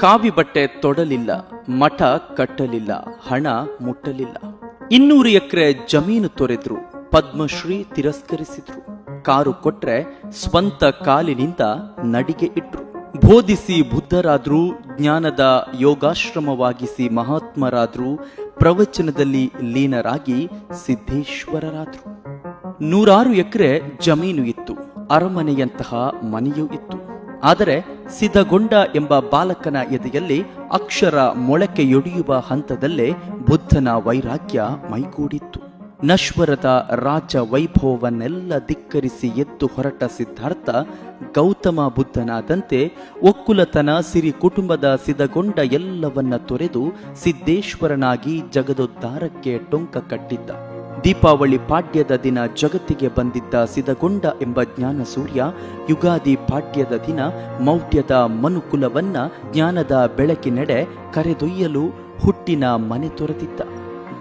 ಕಾವಿ ಬಟ್ಟೆ ತೊಡಲಿಲ್ಲ, ಮಠ ಕಟ್ಟಲಿಲ್ಲ, ಹಣ ಮುಟ್ಟಲಿಲ್ಲ. ಇನ್ನೂರು ಎಕರೆ ಜಮೀನು ತೊರೆದ್ರು, ಪದ್ಮಶ್ರೀ ತಿರಸ್ಕರಿಸಿದ್ರು. ಕಾರು ಕೊಟ್ರೆ ಸ್ವಂತ ಕಾಲಿನಿಂದ ನಡಿಗೆ ಇಟ್ರು. ಬೋಧಿಸಿ ಬುದ್ಧರಾದ್ರೂ, ಜ್ಞಾನದ ಯೋಗಾಶ್ರಮವಾಗಿಸಿ ಮಹಾತ್ಮರಾದ್ರೂ, ಪ್ರವಚನದಲ್ಲಿ ಲೀನರಾಗಿ ಸಿದ್ದೇಶ್ವರರಾದ್ರು ನೂರಾರು ಎಕರೆ ಜಮೀನು ಇತ್ತು, ಅರಮನೆಯಂತಹ ಮನೆಯೂ ಇತ್ತು. ಆದರೆ ಸಿದ್ಧಗೊಂಡ ಎಂಬ ಬಾಲಕನ ಎದೆಯಲ್ಲಿ ಅಕ್ಷರ ಮೊಳಕೆಯೊಡೆಯುವ ಹಂತದಲ್ಲೇ ಬುದ್ಧನ ವೈರಾಗ್ಯ ಮೈಗೂಡಿತ್ತು. ನಶ್ವರದ ರಾಜ ವೈಭವವನ್ನೆಲ್ಲ ಧಿಕ್ಕರಿಸಿ ಎದ್ದು ಹೊರಟ ಸಿದ್ಧಾರ್ಥ ಗೌತಮ ಬುದ್ಧನಾದಂತೆ ಒಕ್ಕುಲತನ ಸಿರಿ ಕುಟುಂಬದ ಸಿದಗೊಂಡ ಎಲ್ಲವನ್ನ ತೊರೆದು ಸಿದ್ದೇಶ್ವರನಾಗಿ ಜಗದೋದ್ಧಾರಕ್ಕೆ ಟೊಂಕ ಕಟ್ಟಿದ್ದ. ದೀಪಾವಳಿ ಪಾಡ್ಯದ ದಿನ ಜಗತ್ತಿಗೆ ಬಂದಿದ್ದ ಸಿದಗೊಂಡ ಎಂಬ ಜ್ಞಾನ ಸೂರ್ಯ ಯುಗಾದಿ ಪಾಡ್ಯದ ದಿನ ಮೌಢ್ಯದ ಮನುಕುಲವನ್ನ ಜ್ಞಾನದ ಬೆಳಕಿನೆಡೆ ಕರೆದೊಯ್ಯಲು ಹುಟ್ಟಿನ ಮನೆ ತೊರೆದಿದ್ದ.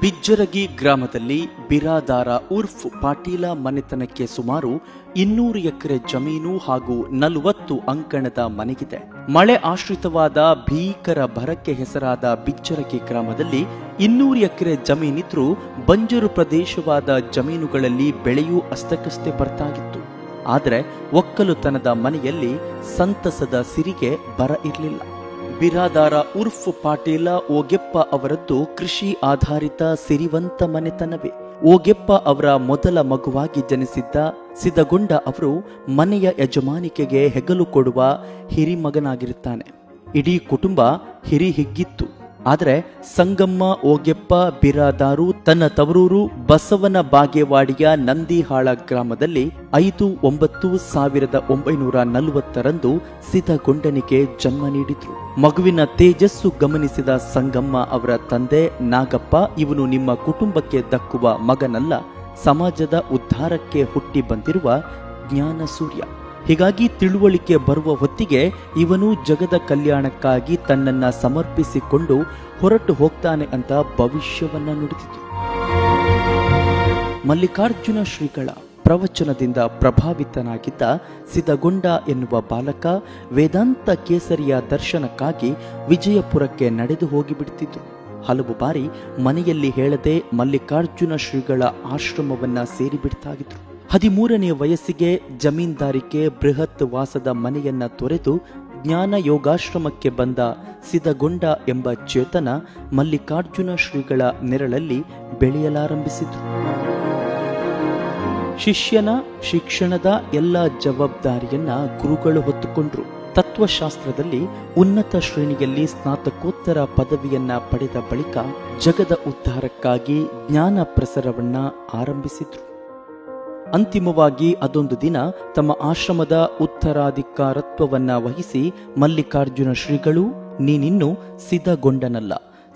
ಬಿಜ್ಜರಗಿ ಗ್ರಾಮದಲ್ಲಿ ಬಿರಾದಾರ ಉರ್ಫ್ ಪಾಟೀಲ ಮನೆತನಕ್ಕೆ ಸುಮಾರು ಇನ್ನೂರು ಎಕರೆ ಜಮೀನು ಹಾಗೂ ನಲವತ್ತು ಅಂಕಣದ ಮನೆಗಿದೆ. ಮಳೆ ಆಶ್ರಿತವಾದ ಭೀಕರ ಬರಕ್ಕೆ ಹೆಸರಾದ ಬಿಜ್ಜರಗಿ ಗ್ರಾಮದಲ್ಲಿ ಇನ್ನೂರು ಎಕರೆ ಜಮೀನಿದ್ರೂ ಬಂಜರು ಪ್ರದೇಶವಾದ ಜಮೀನುಗಳಲ್ಲಿ ಬೆಳೆಯೂ ಅಸ್ತಕಸ್ತೆ ಬರ್ತಾಗಿತ್ತು. ಆದರೆ ಒಕ್ಕಲುತನದ ಮನೆಯಲ್ಲಿ ಸಂತಸದ ಸಿರಿಗೆ ಬರ ಇರಲಿಲ್ಲ. ಬಿರಾದಾರ ಉರ್ಫ್ ಪಾಟೀಲ ಓಗೆಪ್ಪ ಅವರದ್ದು ಕೃಷಿ ಆಧಾರಿತ ಸಿರಿವಂತ ಮನೆತನವೇ. ಓಗೆಪ್ಪ ಅವರ ಮೊದಲ ಮಗುವಾಗಿ ಜನಿಸಿದ್ದ ಸಿದಗೊಂಡ ಅವರು ಮನೆಯ ಯಜಮಾನಿಕೆಗೆ ಹೆಗಲು ಕೊಡುವ ಹಿರಿಮಗನಾಗಿರುತ್ತಾನೆ. ಇಡೀ ಕುಟುಂಬ ಹಿರಿ ಹಿಗ್ಗಿತ್ತು ಆದರೆ ಸಂಗಮ್ಮ ಓಗೆಪ್ಪ ಬಿರಾದಾರು, ತನ್ನ ತವರೂರು ಬಸವನ ಬಾಗೇವಾಡಿಯ ನಂದಿಹಾಳ ಗ್ರಾಮದಲ್ಲಿ ಐದು ಒಂಬತ್ತು ಸಾವಿರದ ಒಂಬೈನೂರ ನಲವತ್ತರಂದು ಸಿದ್ಧಗೊಂಡನಿಗೆ ಜನ್ಮ ನೀಡಿದ್ರು. ಮಗುವಿನ ತೇಜಸ್ಸು ಗಮನಿಸಿದ ಸಂಗಮ್ಮ ಅವರ ತಂದೆ ನಾಗಪ್ಪ ಇವನು ನಿಮ್ಮ ಕುಟುಂಬಕ್ಕೆ ದಕ್ಕುವ ಮಗನಲ್ಲ, ಸಮಾಜದ ಉದ್ಧಾರಕ್ಕೆ ಹುಟ್ಟಿ ಬಂದಿರುವ ಜ್ಞಾನ ಸೂರ್ಯ ಹೀಗಾಗಿ ತಿಳುವಳಿಕೆ ಬರುವ ಹೊತ್ತಿಗೆ ಇವನು ಜಗದ ಕಲ್ಯಾಣಕ್ಕಾಗಿ ತನ್ನನ್ನ ಸಮರ್ಪಿಸಿಕೊಂಡು ಹೊರಟು ಹೋಗ್ತಾನೆ ಅಂತ ಭವಿಷ್ಯವನ್ನ ನುಡಿದಿತು. ಮಲ್ಲಿಕಾರ್ಜುನ ಶ್ರೀಗಳ ಪ್ರವಚನದಿಂದ ಪ್ರಭಾವಿತನಾಗಿದ್ದ ಸಿದಗೊಂಡ ಎನ್ನುವ ಬಾಲಕ ವೇದಾಂತ ಕೇಸರಿಯ ದರ್ಶನಕ್ಕಾಗಿ ವಿಜಯಪುರಕ್ಕೆ ನಡೆದು ಹೋಗಿಬಿಡ್ತಿತ್ತು. ಹಲವು ಬಾರಿ ಮನೆಯಲ್ಲಿ ಹೇಳದೆ ಮಲ್ಲಿಕಾರ್ಜುನ ಶ್ರೀಗಳ ಆಶ್ರಮವನ್ನ ಸೇರಿಬಿಡ್ತಾಗಿದ್ರು. ಹದಿಮೂರನೇ ವಯಸ್ಸಿಗೆ ಜಮೀನ್ದಾರಿಕೆ ಬೃಹತ್ ವಾಸದ ಮನೆಯನ್ನ ತೊರೆದು ಜ್ಞಾನ ಯೋಗಾಶ್ರಮಕ್ಕೆ ಬಂದ ಸಿದಗೊಂಡ ಎಂಬ ಚೇತನ ಮಲ್ಲಿಕಾರ್ಜುನ ಶ್ರೀಗಳ ನೆರಳಲ್ಲಿ ಬೆಳೆಯಲಾರಂಭಿಸಿತು. ಶಿಷ್ಯನ, ಶಿಕ್ಷಣದ ಎಲ್ಲ ಜವಾಬ್ದಾರಿಯನ್ನ ಗುರುಗಳು ಹೊತ್ತುಕೊಂಡ್ರು. ತತ್ವಶಾಸ್ತ್ರದಲ್ಲಿ ಉನ್ನತ ಶ್ರೇಣಿಯಲ್ಲಿ ಸ್ನಾತಕೋತ್ತರ ಪದವಿಯನ್ನ ಪಡೆದ ಬಳಿಕ ಜಗದ ಉದ್ಧಾರಕ್ಕಾಗಿ ಜ್ಞಾನ ಪ್ರಸರವನ್ನ ಆರಂಭಿಸಿದ್ರು. ಅಂತಿಮವಾಗಿ ಅದೊಂದು ದಿನ ತಮ್ಮ ಆಶ್ರಮದ ಉತ್ತರಾಧಿಕಾರತ್ವವನ್ನ ವಹಿಸಿ ಮಲ್ಲಿಕಾರ್ಜುನ ಶ್ರೀಗಳು, ನೀನಿನ್ನು ಸಿದ್ಧಗೊಂಡನಲ್ಲ.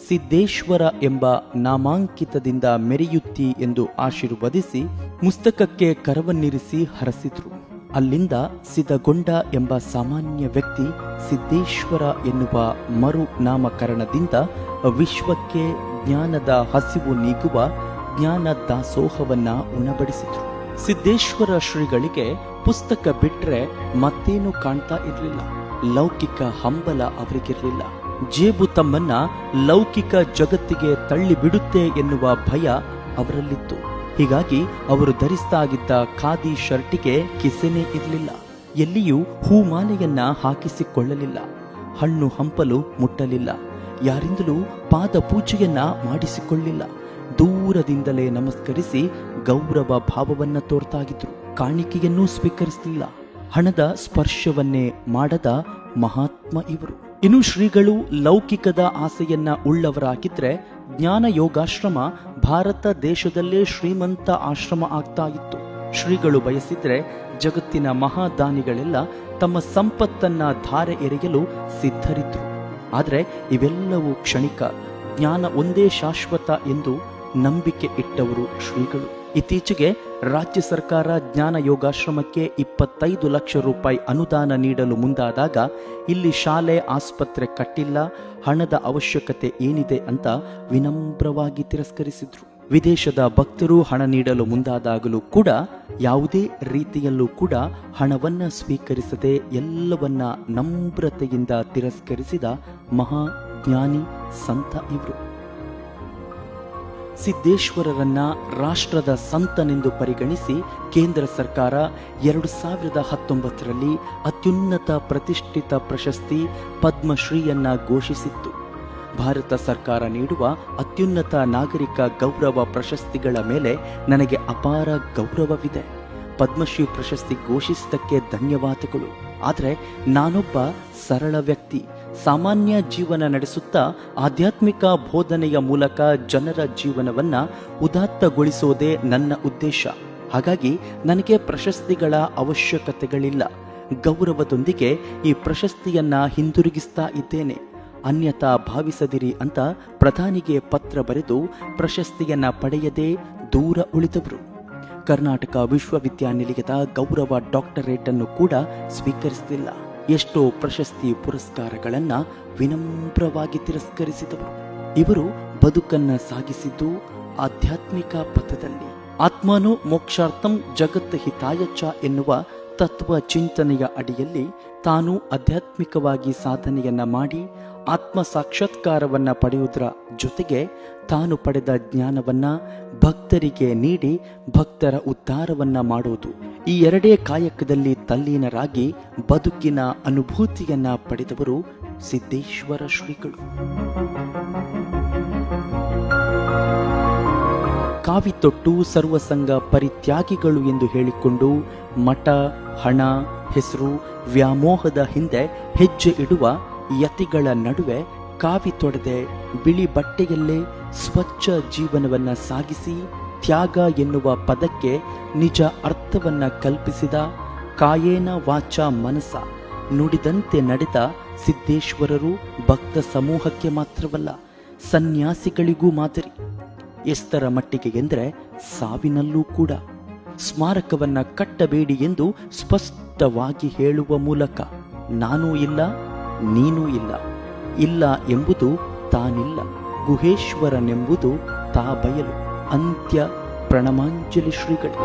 ಸಿದ್ದೇಶ್ವರ ಎಂಬ ನಾಮಾಂಕಿತದಿಂದ ಮೆರೆಯುತ್ತಿ ಎಂದು ಆಶೀರ್ವದಿಸಿ ಮುಸ್ತಕಕ್ಕೆ ಕರವನ್ನಿರಿಸಿ ಹರಸಿದ್ರು. ಅಲ್ಲಿಂದ ಸಿದ್ಧಗೊಂಡ ಎಂಬ ಸಾಮಾನ್ಯ ವ್ಯಕ್ತಿ ಸಿದ್ದೇಶ್ವರ ಎನ್ನುವ ಮರು ನಾಮಕರಣದಿಂದ ವಿಶ್ವಕ್ಕೆ ಜ್ಞಾನದ ಹಸಿವು ನೀಗುವ ಜ್ಞಾನ ದಾಸೋಹವನ್ನ ಉಣಬಡಿಸಿದ್ರು. ಸಿದ್ದೇಶ್ವರ ಶ್ರೀಗಳಿಗೆ ಪುಸ್ತಕ ಬಿಟ್ರೆ ಮತ್ತೇನು ಕಾಣ್ತಾ ಇರಲಿಲ್ಲ. ಲೌಕಿಕ ಹಂಬಲ ಅವರಿಗಿರಲಿಲ್ಲ. ಜೇಬು ತಮ್ಮನ್ನ ಲೌಕಿಕ ಜಗತ್ತಿಗೆ ತಳ್ಳಿ ಬಿಡುತ್ತೆ ಎನ್ನುವ ಭಯ ಅವರಲ್ಲಿತ್ತು. ಹೀಗಾಗಿ ಅವರು ಧರಿಸ್ತಾ ಖಾದಿ ಶರ್ಟಿಗೆ ಕಿಸೆನೇ ಇರಲಿಲ್ಲ. ಎಲ್ಲಿಯೂ ಹೂಮಾಲೆಯನ್ನ ಹಾಕಿಸಿಕೊಳ್ಳಲಿಲ್ಲ. ಹಣ್ಣು ಹಂಪಲು ಮುಟ್ಟಲಿಲ್ಲ. ಯಾರಿಂದಲೂ ಪಾದ ಪೂಜೆಯನ್ನ ಮಾಡಿಸಿಕೊಳ್ಳಿಲ್ಲ ದೂರದಿಂದಲೇ ನಮಸ್ಕರಿಸಿ ಗೌರವ ಭಾವವನ್ನ ತೋರ್ತಾಗಿದ್ರು. ಕಾಣಿಕೆಯನ್ನೂ ಸ್ವೀಕರಿಸಲಿಲ್ಲ. ಹಣದ ಸ್ಪರ್ಶವನ್ನೇ ಮಾಡದ ಮಹಾತ್ಮ ಇವರು. ಇನ್ನು ಶ್ರೀಗಳು ಲೌಕಿಕದ ಆಸೆಯನ್ನ ಉಳ್ಳವರಾಗಿದ್ರೆ ಜ್ಞಾನ ಯೋಗಾಶ್ರಮ ಭಾರತ ದೇಶದಲ್ಲೇ ಶ್ರೀಮಂತ ಆಶ್ರಮ ಆಗ್ತಾ ಇತ್ತು. ಶ್ರೀಗಳು ಬಯಸಿದ್ರೆ ಜಗತ್ತಿನ ಮಹಾದಾನಿಗಳೆಲ್ಲ ತಮ್ಮ ಸಂಪತ್ತನ್ನ ಧಾರೆ ಎರೆಯಲು ಸಿದ್ಧರಿದ್ರು. ಆದರೆ ಇವೆಲ್ಲವೂ ಕ್ಷಣಿಕ. ಜ್ಞಾನ ಒಂದೇ ಶಾಶ್ವತ ಎಂದು ನಂಬಿಕೆ ಇಟ್ಟವರು ಶ್ರೀಗಳು. ಇತ್ತೀಚೆಗೆ ರಾಜ್ಯ ಸರ್ಕಾರ ಜ್ಞಾನ ಯೋಗಾಶ್ರಮಕ್ಕೆ ಇಪ್ಪತ್ತೈದು ಲಕ್ಷ ರೂಪಾಯಿ ಅನುದಾನ ನೀಡಲು ಮುಂದಾದಾಗ ಇಲ್ಲಿ ಶಾಲೆ, ಆಸ್ಪತ್ರೆ ಕಟ್ಟಿಲ್ಲ, ಹಣದ ಅವಶ್ಯಕತೆ ಏನಿದೆ ಅಂತ ವಿನಮ್ರವಾಗಿ ತಿರಸ್ಕರಿಸಿದ್ರು. ವಿದೇಶದ ಭಕ್ತರು ಹಣ ನೀಡಲು ಮುಂದಾದಾಗಲೂ ಕೂಡ ಯಾವುದೇ ರೀತಿಯಲ್ಲೂ ಕೂಡ ಹಣವನ್ನ ಸ್ವೀಕರಿಸದೆ ಎಲ್ಲವನ್ನ ನಮ್ರತೆಯಿಂದ ತಿರಸ್ಕರಿಸಿದ ಮಹಾ ಜ್ಞಾನಿ ಸಂತ ಇವರು. ಸಿದ್ದೇಶ್ವರರನ್ನ ರಾಷ್ಟ್ರದ ಸಂತನೆಂದು ಪರಿಗಣಿಸಿ ಕೇಂದ್ರ ಸರ್ಕಾರ ಎರಡು ಸಾವಿರದ ಹತ್ತೊಂಬತ್ತರಲ್ಲಿ ಅತ್ಯುನ್ನತ ಪ್ರತಿಷ್ಠಿತ ಪ್ರಶಸ್ತಿ ಪದ್ಮಶ್ರೀಯನ್ನ ಘೋಷಿಸಿತ್ತು. ಭಾರತ ಸರ್ಕಾರ ನೀಡುವ ಅತ್ಯುನ್ನತ ನಾಗರಿಕ ಗೌರವ ಪ್ರಶಸ್ತಿಗಳ ಮೇಲೆ ನನಗೆ ಅಪಾರ ಗೌರವವಿದೆ. ಪದ್ಮಶ್ರೀ ಪ್ರಶಸ್ತಿ ಘೋಷಿಸಿದ್ದಕ್ಕೆ ಧನ್ಯವಾದಗಳು. ಆದರೆ ನಾನೊಬ್ಬ ಸರಳ ವ್ಯಕ್ತಿ. ಸಾಮಾನ್ಯ ಜೀವನ ನಡೆಸುತ್ತಾ ಆಧ್ಯಾತ್ಮಿಕ ಬೋಧನೆಯ ಮೂಲಕ ಜನರ ಜೀವನವನ್ನು ಉದಾತ್ತಗೊಳಿಸೋದೇ ನನ್ನ ಉದ್ದೇಶ. ಹಾಗಾಗಿ ನನಗೆ ಪ್ರಶಸ್ತಿಗಳ ಅವಶ್ಯಕತೆಗಳಿಲ್ಲ. ಗೌರವದೊಂದಿಗೆ ಈ ಪ್ರಶಸ್ತಿಯನ್ನ ಹಿಂದಿರುಗಿಸ್ತಾ ಇದ್ದೇನೆ. ಅನ್ಯತಾ ಭಾವಿಸದಿರಿ ಅಂತ ಪ್ರಧಾನಿಗೆ ಪತ್ರ ಬರೆದು ಪ್ರಶಸ್ತಿಯನ್ನ ಪಡೆಯದೇ ದೂರ ಉಳಿದವರು. ಕರ್ನಾಟಕ ವಿಶ್ವವಿದ್ಯಾನಿಲಯದ ಗೌರವ ಡಾಕ್ಟರೇಟ್ ಅನ್ನು ಕೂಡ ಸ್ವೀಕರಿಸಲಿಲ್ಲ ಎಷ್ಟೋ ಪ್ರಶಸ್ತಿ ಪುರಸ್ಕಾರಗಳನ್ನು ವಿನಮ್ರವಾಗಿ ತಿರಸ್ಕರಿಸಿದವರು. ಇವರು ಬದುಕನ್ನ ಸಾಗಿಸಿದ್ದು ಆಧ್ಯಾತ್ಮಿಕ ಪಥದಲ್ಲಿ. ಆತ್ಮನು ಮೋಕ್ಷಾರ್ಥಂ ಜಗತ್ ಹಿತಾಯಚ ಎನ್ನುವ ತತ್ವ ಚಿಂತನೆಯ ಅಡಿಯಲ್ಲಿ ತಾನು ಆಧ್ಯಾತ್ಮಿಕವಾಗಿ ಸಾಧನೆಯನ್ನ ಮಾಡಿ ಆತ್ಮ ಸಾಕ್ಷಾತ್ಕಾರವನ್ನ ಪಡೆಯುವುದರ ಜೊತೆಗೆ ತಾನು ಪಡೆದ ಜ್ಞಾನವನ್ನ ಭಕ್ತರಿಗೆ ನೀಡಿ ಭಕ್ತರ ಉದ್ಧಾರವನ್ನ ಮಾಡುವುದು. ಈ ಎರಡೇ ಕಾಯಕದಲ್ಲಿ ತಲ್ಲೀನರಾಗಿ ಬದುಕಿನ ಅನುಭೂತಿಯನ್ನ ಪಡೆದವರು ಸಿದ್ದೇಶ್ವರ ಶ್ರೀಗಳು. ಕಾವಿ ತೊಟ್ಟು ಸರ್ವಸಂಗ ಪರಿತ್ಯಾಗಿಗಳು ಎಂದು ಹೇಳಿಕೊಂಡು ಮಠ, ಹಣ, ಹೆಸರು, ವ್ಯಾಮೋಹದ ಹಿಂದೆ ಹೆಜ್ಜೆ ಇಡುವ ಯತಿಗಳ ನಡುವೆ ಕಾವಿ ತೊಡೆದೆ ಬಿಳಿ ಬಟ್ಟೆಯಲ್ಲೇ ಸ್ವಚ್ಛ ಜೀವನವನ್ನ ಸಾಗಿಸಿ ತ್ಯಾಗ ಎನ್ನುವ ಪದಕ್ಕೆ ನಿಜ ಅರ್ಥವನ್ನ ಕಲ್ಪಿಸಿದ ಕಾಯೇನ ವಾಚ ಮನಸ ನುಡಿದಂತೆ ನಡೆದ ಸಿದ್ದೇಶ್ವರರು ಭಕ್ತ ಸಮೂಹಕ್ಕೆ ಮಾತ್ರವಲ್ಲ ಸನ್ಯಾಸಿಗಳಿಗೂ ಮಾದರಿ. ಎಷ್ಟರ ಮಟ್ಟಿಗೆ ಎಂದರೆ ಸಾವಿನಲ್ಲೂ ಕೂಡ. ಸ್ಮಾರಕವನ್ನ ಕಟ್ಟಬೇಡಿ ಎಂದು ಸ್ಪಷ್ಟವಾಗಿ ಹೇಳುವ ಮೂಲಕ ನಾನೂ ಇಲ್ಲ, ನೀನೂ ಇಲ್ಲ. ಇಲ್ಲ ಎಂಬುದು ತಾನಿಲ್ಲ. ಗುಹೇಶ್ವರನೆಂಬುದು ತಾ ಬಯಲು ಅಂತ್ಯ ಪ್ರಣಮಾಂಜಲಿ ಶ್ರೀಗಳು